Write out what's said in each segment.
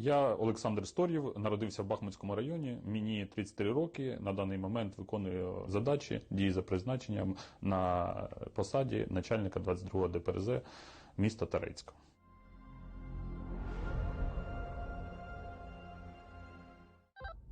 Я Олександр Стор'єв, народився в Бахмутському районі. Мені 33 роки. На даний момент виконую задачі дії за призначенням на посаді начальника 22-го ДПРЗ міста Тарецька.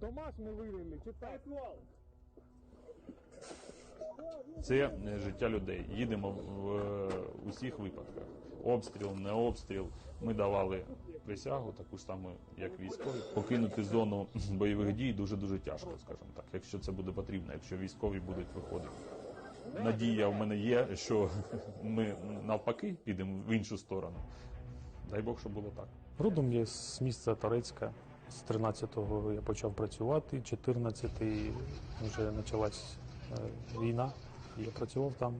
Томаш ми вивели, читай. Це е, життя людей. Їдемо в е, усіх випадках. Обстріл, не обстріл. Ми давали присягу, таку ж саму, як військові. Покинути зону бойових дій дуже дуже тяжко, скажімо так, якщо це буде потрібно, якщо військові будуть виходити. Надія в мене є, що ми навпаки підемо в іншу сторону. Дай Бог, щоб було так. Родом я з міста Торецька. З 13-го я почав працювати, 14-й вже почалась війна. Я працював там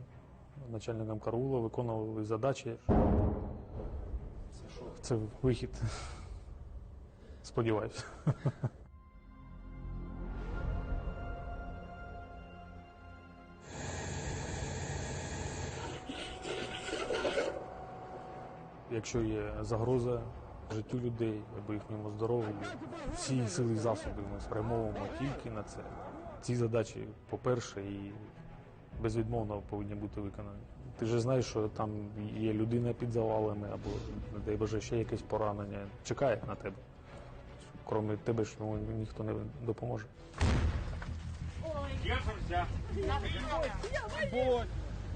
начальником караула, виконував задачі. Це вихід. Сподіваюся. Якщо є загроза життю людей або їхньому здоров'ю, всі сили засоби ми спрямовуємо тільки на це. Ці задачі, по-перше, і безвідмовно повинні бути виконані. Ти ж знаєш, що там є людина під завалами, або, не дай Боже, ще якесь поранення. Чекає на тебе. Крім тебе ж ну, ніхто не допоможе. Я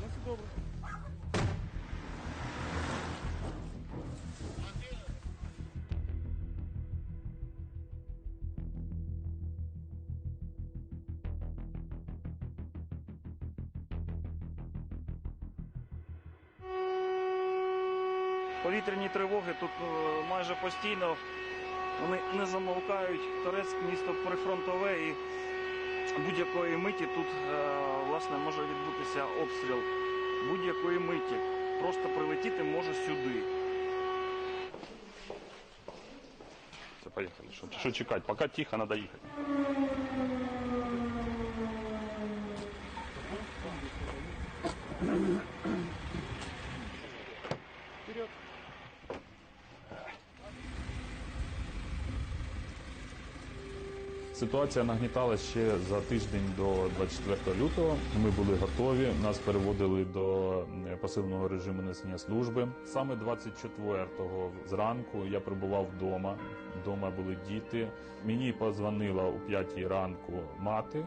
Ну все добре. Постійно вони не замовкають. Торецьк місто прифронтове і будь-якої миті тут е, власне може відбутися обстріл. Будь-якої миті. Просто прилетіти може сюди. Це поїхали. Що чекати? Поки тихо, треба їхати. Ситуація нагніталася ще за тиждень до 24 лютого. Ми були готові. Нас переводили до е, посиленого режиму несення служби. Саме 24-го зранку я прибував вдома. Вдома були діти. Мені позвонила у 5 ранку мати.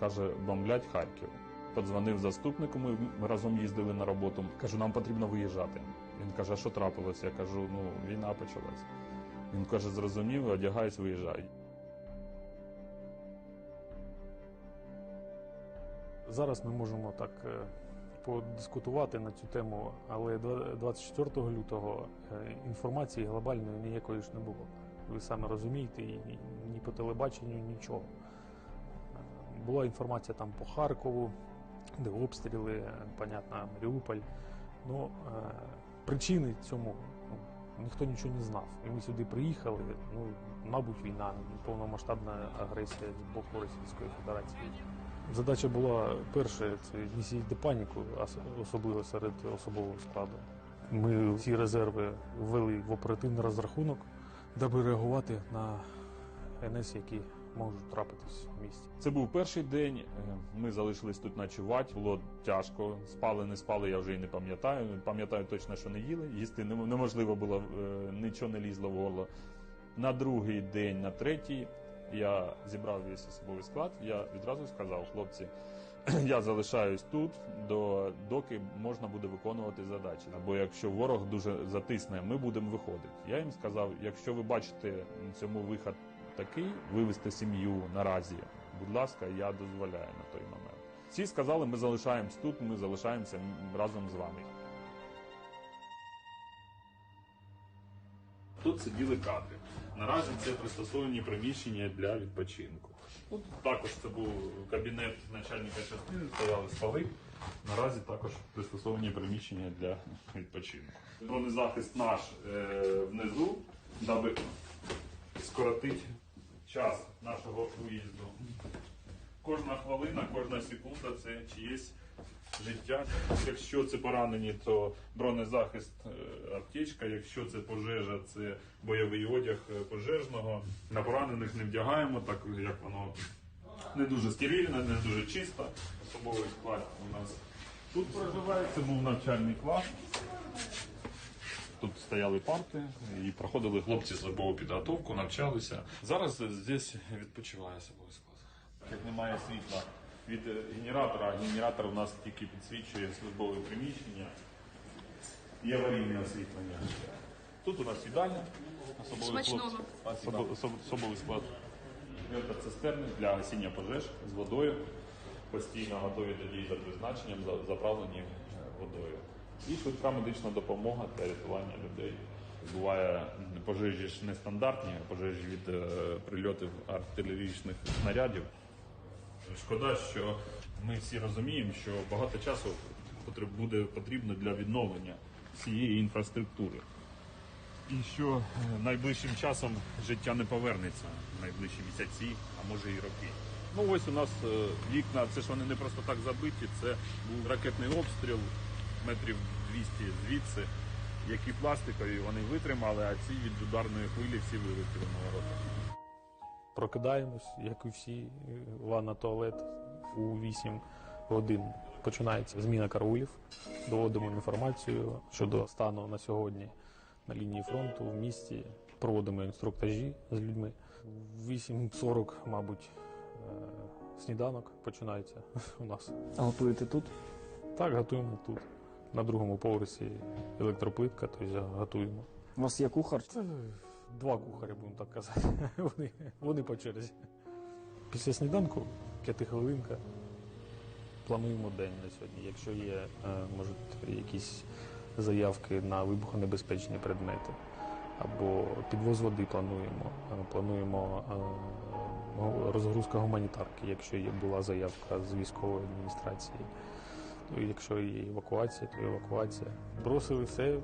каже, бомблять Харків. Подзвонив заступнику. Ми разом їздили на роботу. Кажу, нам потрібно виїжджати. Він каже, а що трапилося? Я кажу, ну війна почалась. Він каже, зрозумів, одягаюсь, виїжджай. Зараз ми можемо так е, подискутувати на цю тему, але два- 24 лютого е, інформації глобальної ніякої ж не було. Ви самі розумієте, ні- по телебаченню, нічого. Е, Була інформація там по Харкову, де обстріли, понятно, Маріуполь. Ну, причини цьому ну, ніхто нічого не знав. І ми сюди приїхали. Ну, мабуть, війна, повномасштабна агресія з боку Російської Федерації. Задача була перше це не сіяти паніку, ос- особливо серед особового складу. Ми ці резерви ввели в оперативний розрахунок, даби реагувати на НС, які можуть трапитись в місті. Це був перший день. е, Ми залишились тут ночувати. Було тяжко. Спали, не спали, я вже і не пам'ятаю. Пам'ятаю точно, що не їли. Їсти неможливо було, е, нічого не лізло в горло. На другий день, на третій, я зібрав весь особовий склад. Я відразу сказав, хлопці, я залишаюсь тут, до, доки можна буде виконувати задачі. Або якщо ворог дуже затисне, ми будемо виходити. Я їм сказав, якщо ви бачите цьому вихід такий, вивезти сім'ю наразі, будь ласка, я дозволяю на той момент. Всі сказали, ми залишаємось тут, ми залишаємося разом з вами. Тут сиділи кадри. Наразі це пристосовані приміщення для відпочинку. Тут також це був кабінет начальника частини, стояли столи. Наразі також пристосовані приміщення для відпочинку. Бронезахист наш е, внизу, даби скоротити час нашого виїзду. Кожна хвилина, кожна секунда це чиєсь життя. Якщо це поранені, то бронезахист, е, аптечка. Якщо це пожежа, це бойовий одяг е, пожежного. На поранених не вдягаємо, так як воно не дуже стерильно, не дуже чисто. Особовий склад у нас тут проживає. Це був навчальний клас. Тут стояли парти і проходили хлопці службову підготовку, навчалися. Зараз здесь відпочиває особовий склад. Як немає світла від генератора, генератор у нас тільки підсвічує службове приміщення і аварійне освітлення. Тут у нас їдальня, особовий хлопці, особ- особ- особовий склад. цистерни для гасіння пожеж з водою. Постійно готові до дій за призначенням, заправлені е, водою. І швидка медична допомога для рятування людей. Буває пожежі ж нестандартні, пожежі від е, прильотів артилерійських снарядів. Шкода, що ми всі розуміємо, що багато часу буде потрібно для відновлення цієї інфраструктури. І що е, найближчим часом життя не повернеться найближчі місяці, а може і роки. Ну ось у нас е, вікна, це ж вони не просто так забиті, це був ракетний обстріл метрів 200 звідси, які пластикові вони витримали, а ці від ударної хвилі всі вилетіли на ворота. Прокидаємось, як і всі, ванна туалет у 8 годин. Починається зміна караулів, доводимо інформацію щодо стану на сьогодні на лінії фронту в місті. Проводимо інструктажі з людьми. В 8.40, мабуть, е, сніданок починається у нас. А готуєте тут? Так, готуємо тут. На другому поверсі електроплитка, тобто готуємо. У вас є кухар? Два кухаря, будемо так казати. Вони, вони по черзі. Після сніданку п'ятихвилинка. Плануємо день на сьогодні. Якщо є, е, може, якісь заявки на вибухонебезпечні предмети, або підвоз води плануємо. Е, Плануємо е, розгрузка гуманітарки, якщо є була заявка з військової адміністрації. Ну, якщо є евакуація, то евакуація. Бросили все,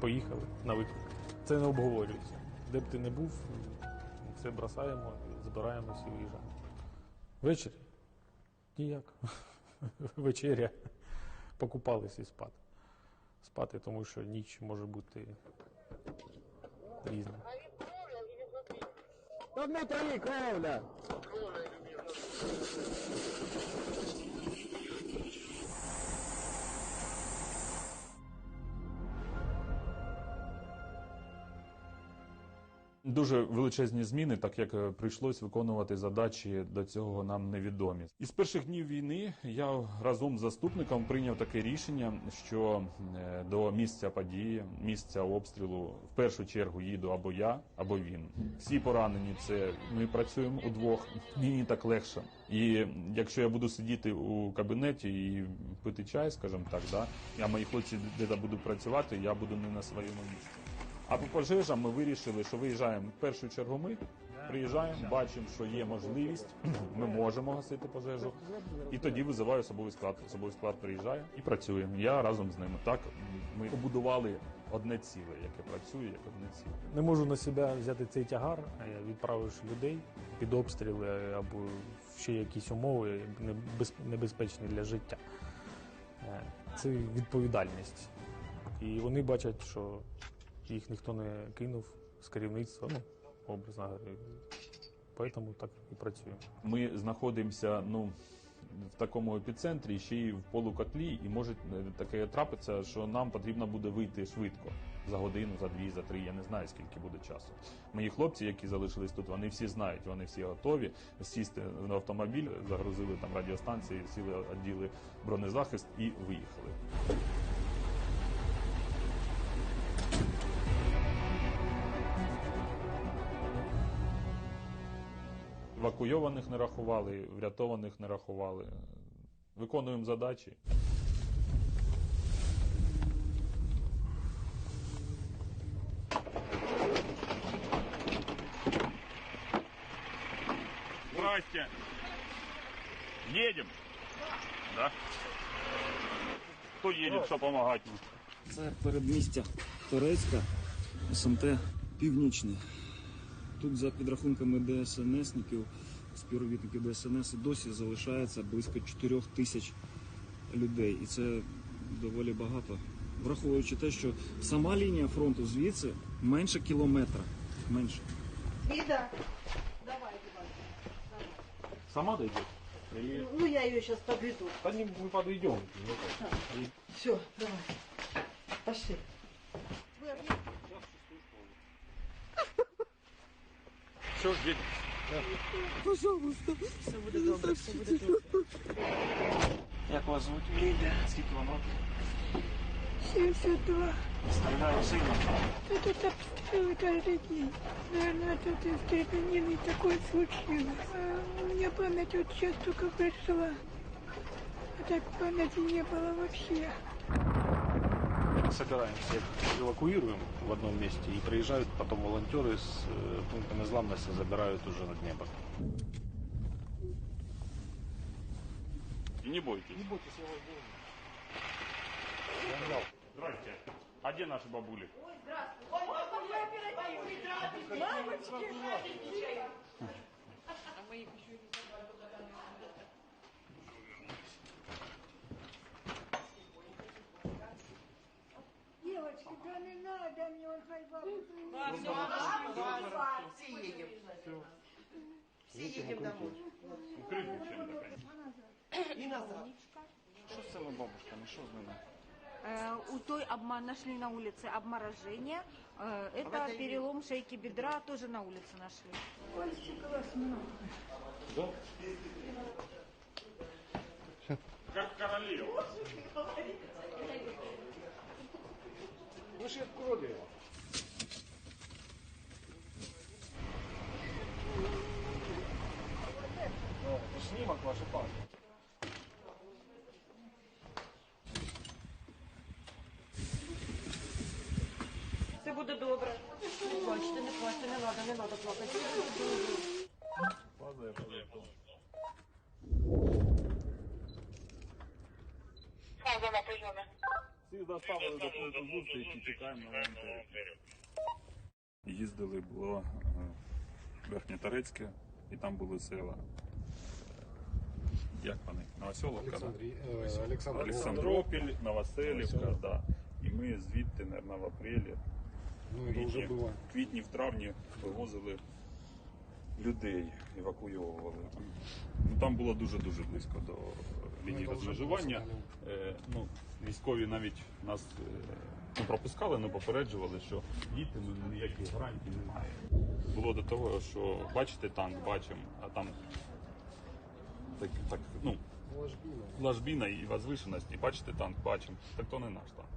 поїхали на виклик. Це не обговорюється. Де б ти не був, все бросаємо, збираємось і виїжджаємо. Ввечері? Ніяк. Вечеря. Покупались і спати. Спати, тому що ніч може бути різна. Та внутрі кровля! Дуже величезні зміни, так як е, прийшлось виконувати задачі до цього нам невідомі. Із перших днів війни я разом з заступником прийняв таке рішення, що е, до місця події, місця обстрілу в першу чергу їду або я, або він. Всі поранені, це ми працюємо удвох. Мені так легше. І якщо я буду сидіти у кабінеті і пити чай, скажімо так, да, а мої хлопці де будуть працювати, я буду не на своєму місці. А по пожежам ми вирішили, що виїжджаємо в першу чергу ми. Приїжджаємо, бачимо, що є можливість, ми можемо гасити пожежу, і тоді визиваю особовий склад. Особовий склад приїжджає і працюємо. Я разом з ними. Так ми побудували одне ціле, яке працює як одне ціле. Не можу на себе взяти цей тягар, е, відправивши людей під обстріли або ще якісь умови небезпечні для життя. Е, Це відповідальність. І вони бачать, що їх ніхто не кинув з керівництва, ну, образно говоря. Тому так і працюємо. Ми знаходимося ну в такому епіцентрі, ще й в полукотлі, і може е, таке трапиться, що нам потрібно буде вийти швидко за годину, за дві, за три. Я не знаю скільки буде часу. Мої хлопці, які залишились тут, вони всі знають, вони всі готові сісти в автомобіль, загрузили там радіостанції, сіли, оділи бронезахист і виїхали. Евакуйованих не рахували, врятованих не рахували. Виконуємо задачі. Здрасте. Едем. Да? Кто едет, что помогать? Це передмістя Торецька, СМТ Північне. Тут за підрахунками ДСНСників, співробітників ДСНС досі залишається близько 4 тисяч людей, і це доволі багато. Враховуючи те, що сама лінія фронту звідси менше кілометра. Менше. Лида, давай, давай. Сама дойдет? Ну, я ее сейчас подведу. Да не, мы подойдем. Все, давай. Пошли. Все, едем. Пожалуйста. Все буде добре, все буде добре. Як вас звуть? Лідія. Скільки вам років? 72. Стріляє сильно. Тут обстрелы каждый день. Наверное, тут из степени такое случилось. А у меня память вот сейчас только пришла. А так памяти не было вообще. собираем всех, эвакуируем в одном месте и приезжают потом волонтеры с э, пунктами зламности забирают уже на дне И не бойтесь. Не бойтесь, я вас буду. Здравствуйте. А где наши бабули? Ой, здравствуйте. Ой, здравствуйте. Мамочки. А мы их еще не да не надо мне он хайва. Все едем. Все едем домой. Укрытие чем-то. И назад. Що з цими бабушками? Що з ними? Э, У той обман нашли на улице обморожение. Э, Это это перелом шейки бедра тоже на улице нашли. Как королева. Снимок ваш упал. Все буде добре. Не плачте, не плачте, не треба, не треба плакати. Все буде добре. Падає, падає. Всіх доставили до пункту зустрічі, чекаємо на волонтерів. Їздили, було е, Верхньоторецьке, і там були села. Як вони? Новоселовка, да? Александр. Олександропіль, Новоселівка, да. І ми звідти, мабуть, в апрелі, Ну, в квітні, в квітні, в травні вивозили людей, евакуйовували. Ну, там було дуже-дуже близько до лінії розмежування. Е, ну, військові навіть нас е, ну, пропускали, але попереджували, що діти ну, ніяких гарантій немає. Було до того, що бачите танк, бачимо, а там так, так ну, ложбіна і возвишеність, і бачите танк, бачимо. Так то не наш танк.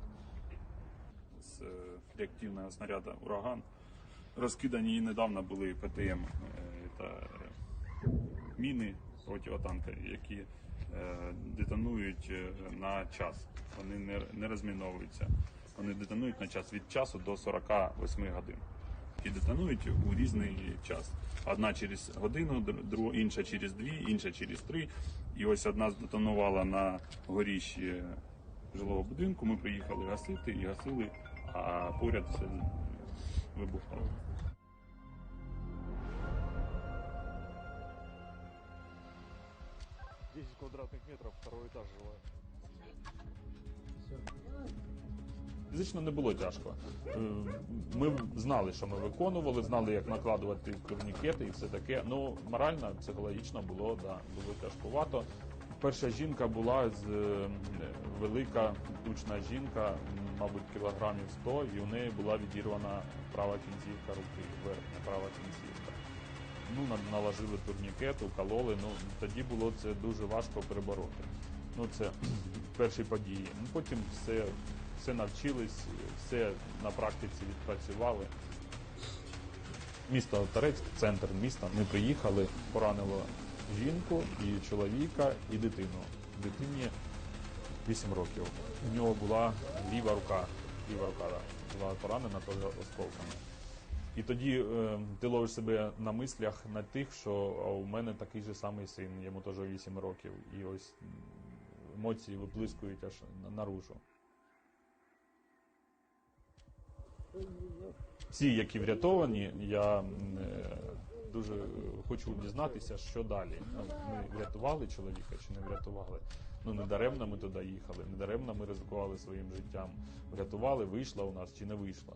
З е, реактивного снаряду ураган. Розкидані і недавно були ПТМ е, та міни противотанка, які е, детонують е, на час. Вони не, розміновуються. Вони детонують на час від часу до 48 годин. І детонують у різний час. Одна через годину, інша через дві, інша через три. І ось одна здетонувала на горіщі жилого будинку. Ми приїхали гасити і гасили, а поряд все вибухало. Квадратных метров, второй этаж жилой. Фізично не було тяжко. Е, Ми знали, що ми виконували, знали, як накладувати турнікети і все таке. Ну, морально, психологічно було, да, було тяжкувато. Перша жінка була з е, велика, тучна жінка, мабуть, кілограмів 100, і у неї була відірвана права кінцівка руки, верхня права кінцівка. Ну, наложили турнікет, укололи. Ну, тоді було це дуже важко перебороти. Ну, це перші події. Ну, потім все, все навчились, все на практиці відпрацювали. Місто Торецьк, центр міста. Ми приїхали, поранило жінку і чоловіка, і дитину. Дитині 8 років. У нього була ліва рука, ліва рука була поранена теж осколками. І тоді е, ти ловиш себе на мислях на тих, що а у мене такий же самий син, йому теж 8 років. І ось емоції виплискують аж наружу. Всі, які врятовані, я е, дуже хочу дізнатися, що далі. Ну, Ми врятували чоловіка чи не врятували. Ну не даремно ми туди їхали, не даремно ми ризикували своїм життям. Врятували, вийшла у нас чи не вийшла.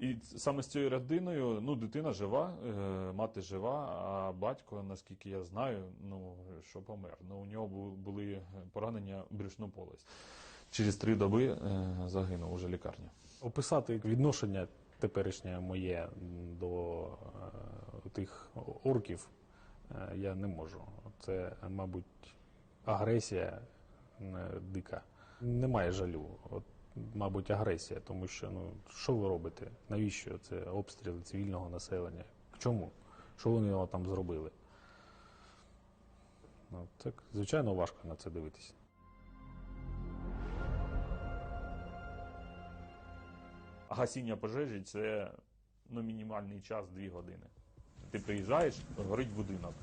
І саме з цією родиною, ну, дитина жива, е, мати жива, а батько, наскільки я знаю, ну що помер. Ну, у нього були поранення брюшну полость. Через три доби е, загинув уже лікарня. Описати відношення теперішнє моє до е, тих орків я не можу. Це, мабуть, агресія дика. Немає жалю. От, мабуть, агресія, тому що ну що ви робите? Навіщо це обстріли цивільного населення? Чому? Що вони його там зробили? Ну, так, звичайно, важко на це дивитися. Гасіння пожежі це ну, мінімальний час 2 години. Ти приїжджаєш, горить будинок.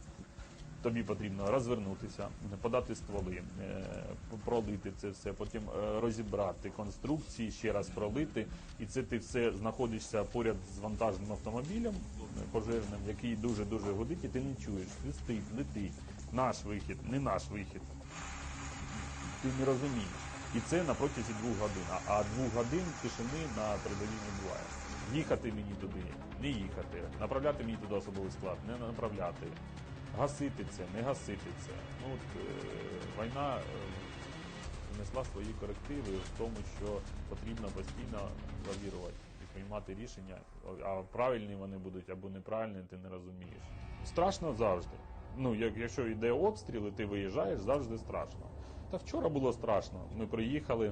Тобі потрібно розвернутися, подати стволи, е, пролити це все, потім е, розібрати конструкції, ще раз пролити. І це ти все знаходишся поряд з вантажним автомобілем пожежним, який дуже-дуже гудить, і ти не чуєш. Свистить, летить. Наш вихід, не наш вихід. Ти не розумієш. І це на протязі двох годин. А двох годин тишини на передовій не буває. Їхати мені туди, не їхати, направляти мені туди особовий склад, не направляти, гасити це, не гасити це. Ну от е, війна е, внесла свої корективи в тому, що потрібно постійно лавірувати і приймати рішення, а правильні вони будуть або неправильні, ти не розумієш. Страшно завжди. Ну, як, якщо йде обстріл, і ти виїжджаєш, завжди страшно. Та вчора було страшно. Ми приїхали,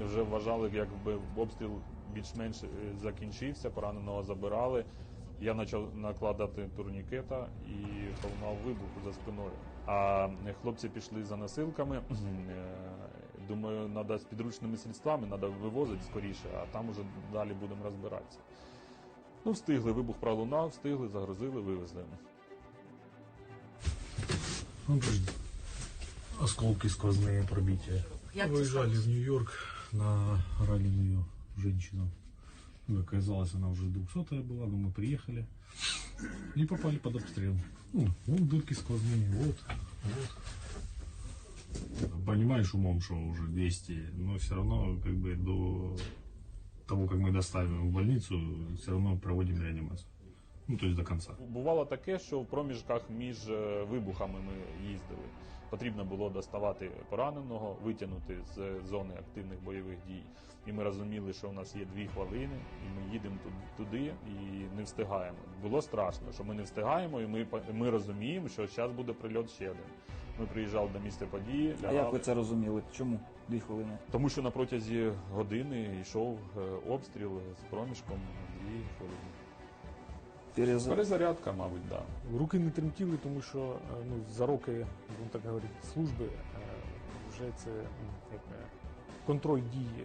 вже вважали, якби обстріл більш-менш е, закінчився, пораненого забирали. Я почав накладати турнікета і полунав вибух за спиною. А хлопці пішли за носилками. Е, Думаю, треба з підручними средствами, треба вивозити скоріше, а там уже далі будемо розбиратися. Ну, встигли, вибух пролунав, встигли, загрузили, вивезли. Ну, осколки сквозные пробития. Выезжали в Нью-Йорк на раненую женщину. Ну, оказалось, она уже 200 была, но мы приехали и попали под обстрел. Ну, вот дырки сквозные, вот, вот. Понимаешь умом, что уже 200, но все равно как бы до того, как мы доставим в больницу, все равно проводим реанимацию. Ну, то есть до конца. Бувало таке, що в проміжках між е, вибухами ми їздили. Потрібно було доставати пораненого, витягнути з зони активних бойових дій. І ми розуміли, що у нас є дві хвилини, і ми їдемо туди і не встигаємо. Було страшно, що ми не встигаємо, і ми, ми розуміємо, що зараз буде прильот ще один. Ми приїжджали до місця події, А як ви це розуміли? Чому? Дві хвилини. тому що на протязі години йшов е, обстріл з проміжком дві хвилини. Перез... Перезарядка, мабуть, так. Да. Руки не тремтіли, тому що е, ну, за роки, будемо так говорити, служби е, вже це як, е, контроль дій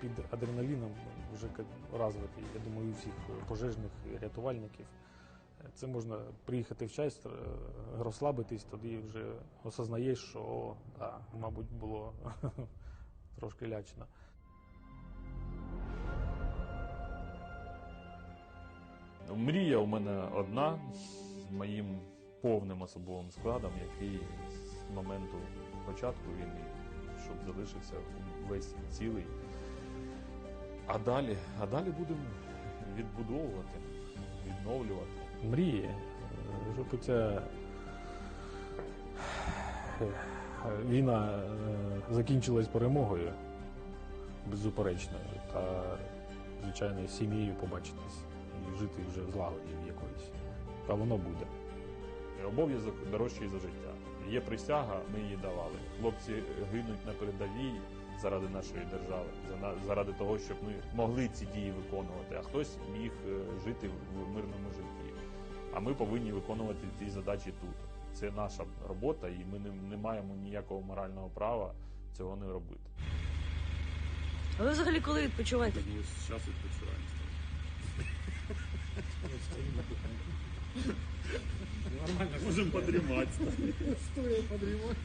під адреналіном вже як розвитий. Я думаю, у всіх пожежних і рятувальників. Це можна приїхати в часть, е, розслабитись, тоді вже осознаєш, що о, да, мабуть, було трошки лячно. Мрія у мене одна з моїм повним особовим складом, який з моменту початку війни, щоб залишився весь цілий. А далі, а далі будемо відбудовувати, відновлювати. мрії, е, щоб ця е, війна е, закінчилась перемогою беззаперечною та, звичайно, сім'єю побачитись і жити вже в злагоді в якоїсь. Та воно буде. Обов'язок дорожчий за життя. Є присяга, ми її давали. Хлопці гинуть на передовій заради нашої держави, заради того, щоб ми могли ці дії виконувати, а хтось міг е, жити в мирному житті. А ми повинні виконувати ці задачі тут. Це наша робота, і ми не, не маємо ніякого морального права цього не робити. А ви взагалі коли відпочиваєте? Зараз відпочиваємо. Можемо подріматися. Стоя подревать.